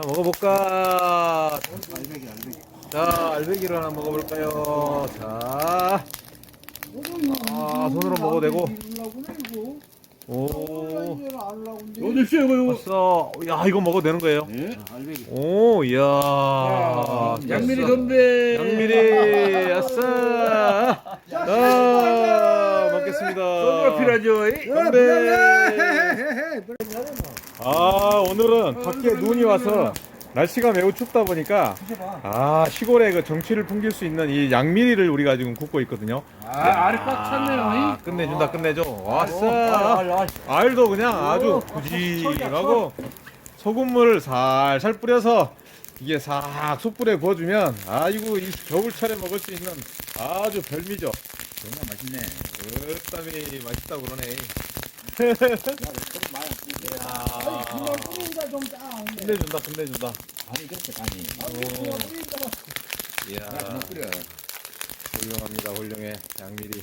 한번 먹어볼까? 알배기 알배기 자, 알배기를 하나 먹어볼까요? 자, 아, 손으로 먹어도 되고. 오, 어디 있어요 이거? 벌써, 야, 이거 먹어도 되는 거예요? 예? 알배기 오, 이야. 양미리. 건배. 양미리, 아싸. 아, 먹겠습니다. 소주가 필요하죠. 이? 건배. 아, 오늘은 밖에 눈이 와서 날씨가 매우 춥다 보니까 아, 시골의 그 정취를 풍길 수 있는 이 양미리를 우리가 지금 굽고 있거든요. 아, 알이 꽉 찼네요. 아, 이? 끝내준다, 끝내줘. 왔어. 알도 그냥 아주 부지하고 소금물을 살살 뿌려서 이게 싹 숯불에 구워주면 아이고 이 겨울철에 먹을 수 있는 아주 별미죠. 정말 맛있네. 으땀이 맛있다고 그러네. 끝내준다, 끝내준다. 아니 간이. 이야, 그만 끓여. 훌륭합니다, 훌륭해. 양미리.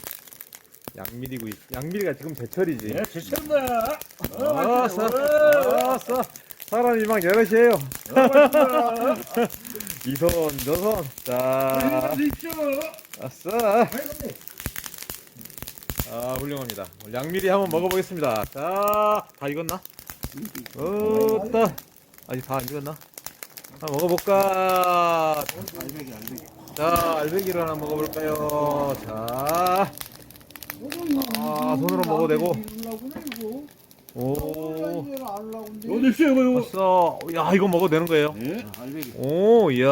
양미리 구이. 양미리가 지금 제철이지. 예, 제철다. 아싸, 아싸. 사람이 막 여럿이에요. 이손, 저손. 자. 아싸. 아, 훌륭합니다. 양미리 한번 먹어보겠습니다. 자, 다 익었나? 어따. 아직 다 안 익었나? 한번 먹어볼까? 알배기 알배기 자, 알배기를 하나 먹어볼까요? 자, 아, 손으로 먹어도 되고. 오, 어디 있어요 이거? 벌써, 야, 이거 먹어도 되는 거예요? 예? 알배기 오, 이야.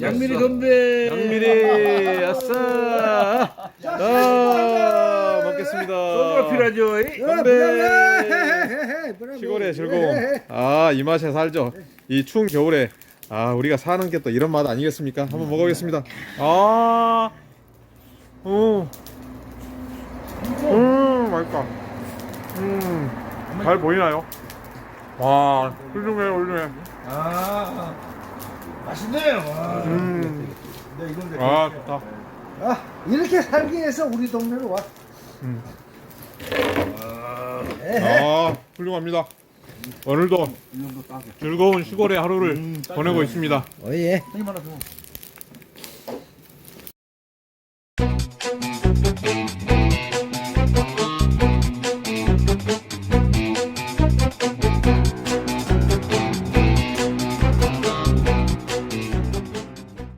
양미리. 건배. 양미리, 아싸. 아, 필요하죠. 이? 건배. 시골의 즐거움. 아, 이 맛에 살죠. 이 추운 겨울에. 아, 우리가 사는 게 또 이런 맛 아니겠습니까? 한번 먹어보겠습니다. 아, 오, 음, 맛있다. 음, 잘 보이나요? 와, 훌륭해, 훌륭해. 아, 맛있네요. 와. 음, 네 이건데 아, 좋다. 아 이렇게 살기 위해서 우리 동네로 와 아, 훌륭합니다. 오늘도 즐거운 시골의 하루를 보내고 있습니다. 어예.